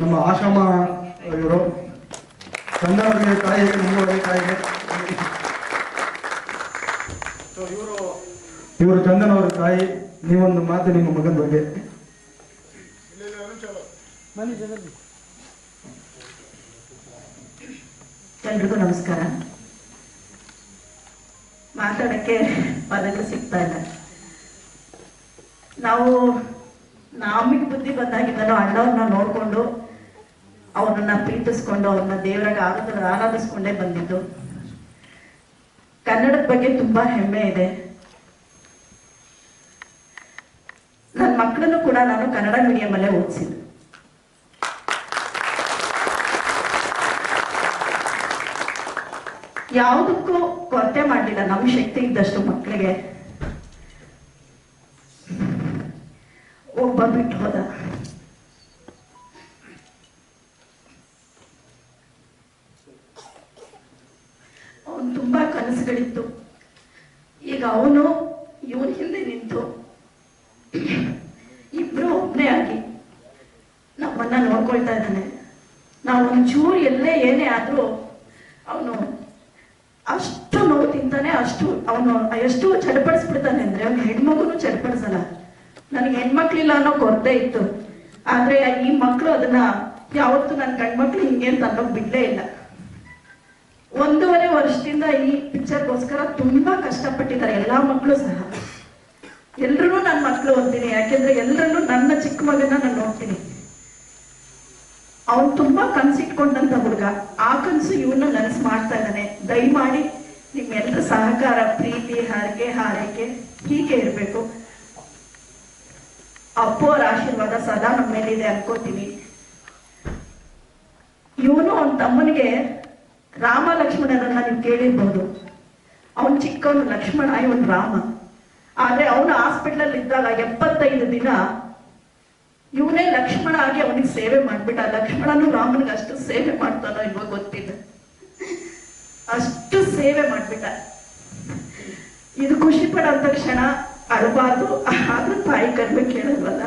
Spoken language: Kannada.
ನಮ್ಮ ಆಶ್ರಮ ಇವರು ಚಂದನವರಿಗೆ ತಾಯಿಗೆ ನಮ್ಮವರಿಗೆ ತಾಯಿಗೆ ಇವರು ಇವರು ಚಂದನ್ ಅವರ ತಾಯಿ ನೀವೊಂದು ಮಾತು ನಿಮ್ಮ ಮಗನ ಬಗ್ಗೆ. ಎಲ್ರಿಗೂ ನಮಸ್ಕಾರ. ಮಾತಾಡಕ್ಕೆ ಪದಗಳು ಸಿಗ್ತಾ ಇಲ್ಲ. ನಾವು ನಮಗೆ ಬುದ್ಧಿ ಬಂದಾಗಿದ್ದನೋ ಅಣ್ಣವ್ರನ್ನ ನೋಡ್ಕೊಂಡು ಅವ್ರನ್ನ ಪ್ರೀತಿಸ್ಕೊಂಡು ಅವ್ರನ್ನ ದೇವರಾಗಿ ಆರಾಧ ಆರಾಧಿಸ್ಕೊಂಡೇ ಬಂದಿದ್ದು. ಕನ್ನಡದ ಬಗ್ಗೆ ತುಂಬಾ ಹೆಮ್ಮೆ ಇದೆ. ನನ್ನ ಮಕ್ಕಳನ್ನು ಕೂಡ ನಾನು ಕನ್ನಡ ಮೀಡಿಯಮಲ್ಲೇ ಓದಿಸಿದ್ದು. ಯಾವುದಕ್ಕೂ ಕೊರತೆ ಮಾಡಲಿಲ್ಲ, ನಮ್ಮ ಶಕ್ತಿ ಇದ್ದಷ್ಟು ಮಕ್ಕಳಿಗೆ. ಒಬ್ಬ ಬಿಟ್ಟು ಹೋದ ಅವನು ತುಂಬಾ ಕನಸುಗಳಿತ್ತು. ಈಗ ಅವನು, ಇವನ ಹಿಂದೆ ನಿಂತು ಇಬ್ರು ಒಬ್ಬನೇ ಆಗಿ ನಮ್ಮನ್ನ ನೋಡ್ಕೊಳ್ತಾ ಇದ್ದಾನೆ. ನಾವು ಒಂಚೂರು ಎಲ್ಲೇ ಏನೇ ಆದ್ರೂ ಅವನು ಅಷ್ಟು ನೋವು ತಿಂತಾನೆ, ಅಷ್ಟು ಅವನು ಎಷ್ಟು ಚಡಪಡಿಸ್ಬಿಡ್ತಾನೆ ಅಂದ್ರೆ ಅವ್ನ ಹೆಣ್ಮಗುನು ಚಡಪಡಿಸಲ್ಲ. ನನಗೆ ಹೆಣ್ಮಕ್ಳಿಲ್ಲ ಅನ್ನೋ ಕೊರತೆ ಇತ್ತು. ಆದ್ರೆ ಈ ಮಕ್ಕಳು ಅದನ್ನ ಯಾವತ್ತು ನನ್ನ ಗಂಡ್ಮಕ್ಳು ಹಿಂಗೆ ಅಂತ ಅನ್ನೋಕ್ ಬಿಡ್ಲೇ ಇಲ್ಲ. ಒಂದೂವರೆ ವರ್ಷದಿಂದ ಈ ಪಿಕ್ಚರ್ಗೋಸ್ಕರ ತುಂಬಾ ಕಷ್ಟಪಟ್ಟಿದ್ದಾರೆ, ಎಲ್ಲಾ ಮಕ್ಕಳು ಸಹ. ಎಲ್ರೂ ನನ್ನ ಮಕ್ಕಳು ಅಂತೀನಿ ಯಾಕೆಂದ್ರೆ ಎಲ್ಲರನ್ನು ನನ್ನ ಚಿಕ್ಕ ಮಗನ ನಾನು ನೋಡ್ತೀನಿ. ಅವನು ತುಂಬಾ ಕನ್ಸಿಟ್ಕೊಂಡಂತ ಹುಡುಗ, ಆ ಕನ್ಸು ಇವನ್ನ ನನಸು ಮಾಡ್ತಾ ಇದ್ದಾನೆ. ದಯಮಾಡಿ ನಿಮ್ಮೆಲ್ಲರ ಸಹಕಾರ, ಪ್ರೀತಿ, ಹಾರಿಕೆ, ಹಾರೈಕೆ ಹೀಗೆ ಇರಬೇಕು. ಅಪ್ಪೋರ ಆಶೀರ್ವಾದ ಸದಾ ನಮ್ಮ ಮೇಲಿದೆ ಅನ್ಕೋತೀನಿ. ಇವನು ಅವನ ತಮ್ಮನಿಗೆ ರಾಮ ಲಕ್ಷ್ಮಣನನ್ನ ನೀವು ಕೇಳಿರ್ಬೋದು. ಅವನ್ ಚಿಕ್ಕವನು ಲಕ್ಷ್ಮಣ ಇವನ್ ರಾಮ. ಆದ್ರೆ ಅವನು ಹಾಸ್ಪಿಟಲ್ ಇದ್ದಾಗ ಎಪ್ಪತ್ತೈದು ದಿನ ಇವನೇ ಲಕ್ಷ್ಮಣ ಆಗಿ ಅವನಿಗೆ ಸೇವೆ ಮಾಡ್ಬಿಟ್ಟ. ಲಕ್ಷ್ಮಣನು ರಾಮನಿಗೆ ಅಷ್ಟು ಸೇವೆ ಮಾಡ್ತಾನೋ ಇಲ್ವೋ ಗೊತ್ತಿಲ್ಲ. ಅಷ್ಟು ಸೇವೆ ಮಾಡ್ಬಿಟ್ಟ. ಇದು ಖುಷಿ ಪಡೋ ಕ್ಷಣ ಅಳಬಾರ್ದು ಆದ್ರೂ ತಾಯಿ ಕರ್ಬೇಕು ಕೇಳಲ್ವಲ್ಲ?